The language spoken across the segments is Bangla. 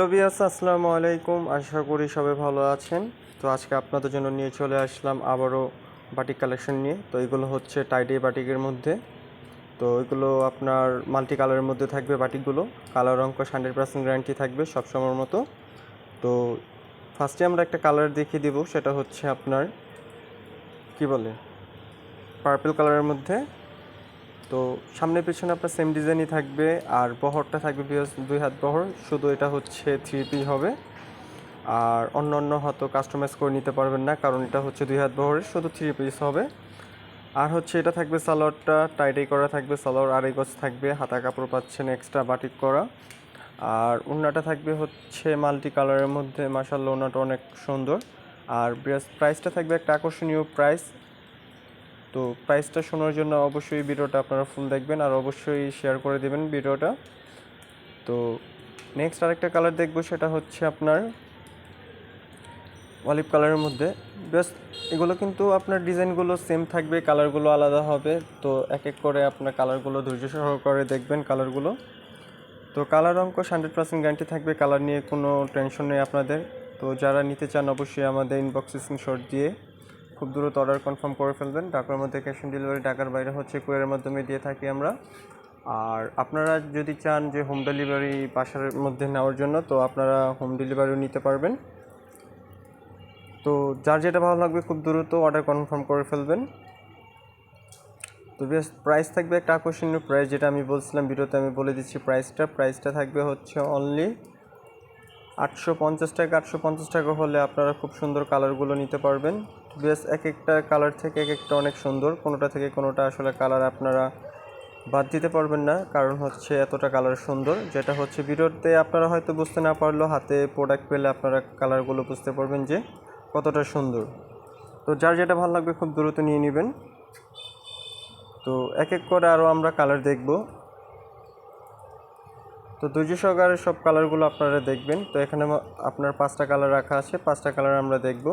রবিয়াস আসসালামু আলাইকুম। আশা করি সবাই ভালো আছেন। তো আজকে আপনাদের জন্য নিয়ে চলে আসলাম আবারও বাটিক কালেকশন নিয়ে। তো এগুলো হচ্ছে টাইডি বাটিকের মধ্যে। তো এগুলো আপনার মাল্টি কালারের মধ্যে থাকবে বাটিকগুলো। কালার অঙ্ক হান্ড্রেড পার্সেন্ট গ্যারান্টি থাকবে সবসময়ের মতো। তো ফার্স্টে আমরা একটা কালার দেখিয়ে দিব। সেটা হচ্ছে আপনার, কি বলে, পার্পল কালারের মধ্যে। তো সামনে পিছনে আপনার সেম ডিজাইনই থাকবে, আর বহরটা থাকবে দুই হাত বহর, শুধু এটা হচ্ছে থ্রি পি হবে। আর অন্য অন্য হয়তো কাস্টমাইজ করে নিতে পারবেন না, কারণ এটা হচ্ছে দুই হাত বহরের, শুধু থ্রি পিস হবে। আর হচ্ছে এটা থাকবে সালোয়ারটা টাইটাই করা থাকবে, সালোয়ার আড়াই গজ থাকবে, হাতা কাপড় পাচ্ছেন এক্সট্রা বাটিক করা। আর ওড়নাটা থাকবে হচ্ছে মাল্টি কালারের মধ্যে মাসাল্লা ওড়নাটা অনেক সুন্দর। আর প্রাইসটা থাকবে একটা আকর্ষণীয় প্রাইস তো প্রাইসটা শোনার জন্য অবশ্যই ভিডিওটা আপনারা ফুল দেখবেন আর অবশ্যই শেয়ার করে দেবেন ভিডিওটা তো নেক্সট আরেকটা কালার দেখব, সেটা হচ্ছে আপনার অলিভ কালারের মধ্যে। জাস্ট এগুলো কিন্তু আপনার ডিজাইনগুলো সেম থাকবে কালারগুলো আলাদা হবে। তো এক এক করে আপনার কালারগুলো ধৈর্য সহকারে দেখবেন কালারগুলো তো কালার অঙ্ক হান্ড্রেড পার্সেন্ট গ্যারান্টি থাকবে কালার নিয়ে কোনো টেনশন নেই আপনাদের। তো যারা নিতে চান অবশ্যই আমাদের ইনবক্স স্ক্রিনশট দিয়ে খুব দ্রুত অর্ডার কনফার্ম করে ফেলবেন। ঢাকার মধ্যে ক্যাশ অন ডেলিভারি ঢাকার বাইরে হচ্ছে কুয়ের মাধ্যমে দিয়ে থাকি আমরা। আর আপনারা যদি চান যে হোম ডেলিভারি বাসার মধ্যে নেওয়ার জন্য, তো আপনারা হোম ডেলিভারিও নিতে পারবেন। তো যার যেটা ভালো লাগবে খুব দ্রুত অর্ডার কনফার্ম করে ফেলবেন। তো বেশ প্রাইস থাকবে একটা আকর্ষণীয় প্রাইস যেটা আমি বলছিলাম ভিডিওতে আমি বলে দিচ্ছি প্রাইসটা প্রাইসটা থাকবে হচ্ছে অনলি আটশো পঞ্চাশ টাকা, আটশো পঞ্চাশ টাকা হলে আপনারা খুব সুন্দর কালারগুলো নিতে পারবেন। বেশ এক একটা কালার থেকে এক একটা অনেক সুন্দর, কোনোটা থেকে কোনোটা আসলে কালার আপনারা বাদ দিতে পারবেন না। কারণ হচ্ছে এতটা কালার সুন্দর, যেটা হচ্ছে ভিডিওতে আপনারা হয়তো বুঝতে না পারলেও হাতে প্রোডাক্ট পেলে আপনারা কালারগুলো বুঝতে পারবেন যে কতটা সুন্দর। তো যার যেটা ভালো লাগবে খুব দ্রুত নিয়ে নেবেন। তো এক এক করে আরও আমরা কালার দেখব। তো ধৈর্য সহকারে সব কালারগুলো আপনারা দেখবেন। তো এখানে আপনার পাঁচটা কালার রাখা আছে, পাঁচটা কালার আমরা দেখব।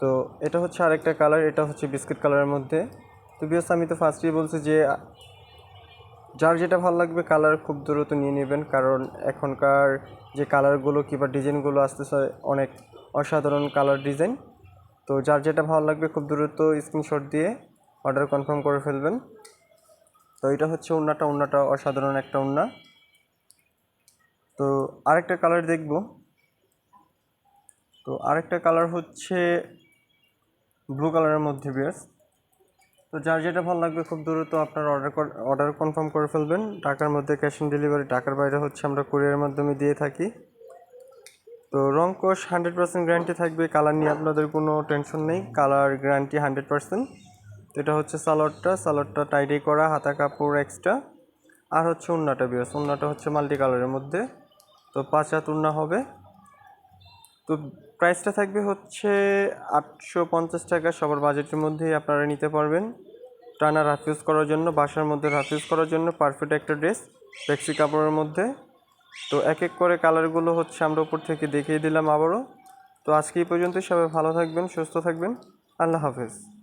তো এটা হচ্ছে আরেকটা কালার, এটা হচ্ছে বিস্কিট কালারের মধ্যে। তো বিয়স আমি তো ফার্স্টেই বলছি যে, যার যেটা ভালো লাগবে কালার খুব দ্রুত নিয়ে নেবেন, কারণ এখনকার যে কালারগুলো কিংবা ডিজাইনগুলো আসতেছে, অনেক অসাধারণ কালার ডিজাইন। তো যার যেটা ভালো লাগবে খুব দ্রুত স্ক্রিনশট দিয়ে অর্ডার কনফার্ম করে ফেলবেন। তো এটা হচ্ছে ওড়নাটা ওড়নাটা অসাধারণ একটা ওড়না তো আরেকটা কালার দেখব। তো আরেকটা কালার হচ্ছে ব্লু কালারের মধ্যে, বিয়ার্স। তো যার যেটা ভালো লাগবে খুব দ্রুত আপনার অর্ডার অর্ডার কনফার্ম করে ফেলবেন। টাকার মধ্যে ক্যাশ অন ডেলিভারি টাকার বাইরে হচ্ছে আমরা কুরিয়ারের মাধ্যমে দিয়ে থাকি। তো রং কোষ হান্ড্রেড পার্সেন্ট গ্যারান্টি থাকবে কালার নিয়ে আপনাদের কোনো টেনশন নেই। কালার গ্যারান্টি হান্ড্রেড পার্সেন্ট এটা হচ্ছে সালোয়ারটা সালোয়ারটা টাইডি করা, হাতা কাপড় এক্সট্রা আর হচ্ছে উন্নাটা বিয়াস উন্নাটা হচ্ছে মাল্টি কালারের মধ্যে। তো পাঁচ হাত উন্না হবে। তো প্রাইসটা থাকবে হচ্ছে আটশো পঞ্চাশ টাকা। সবার বাজেটের মধ্যেই আপনারা নিতে পারবেন। টানা রাফ ইউজ করার জন্য, বাসার মধ্যে রাফ ইউজ করার জন্য পারফেক্ট একটা ড্রেস ফ্লেক্সি কাপড়ের মধ্যে। তো এক এক করে কালারগুলো হচ্ছে আমরা উপর থেকে দেখিয়ে দিলাম আবারও। তো আজকে এই পর্যন্ত সবাই ভালো থাকবেন, সুস্থ থাকবেন। আল্লাহ হাফেজ।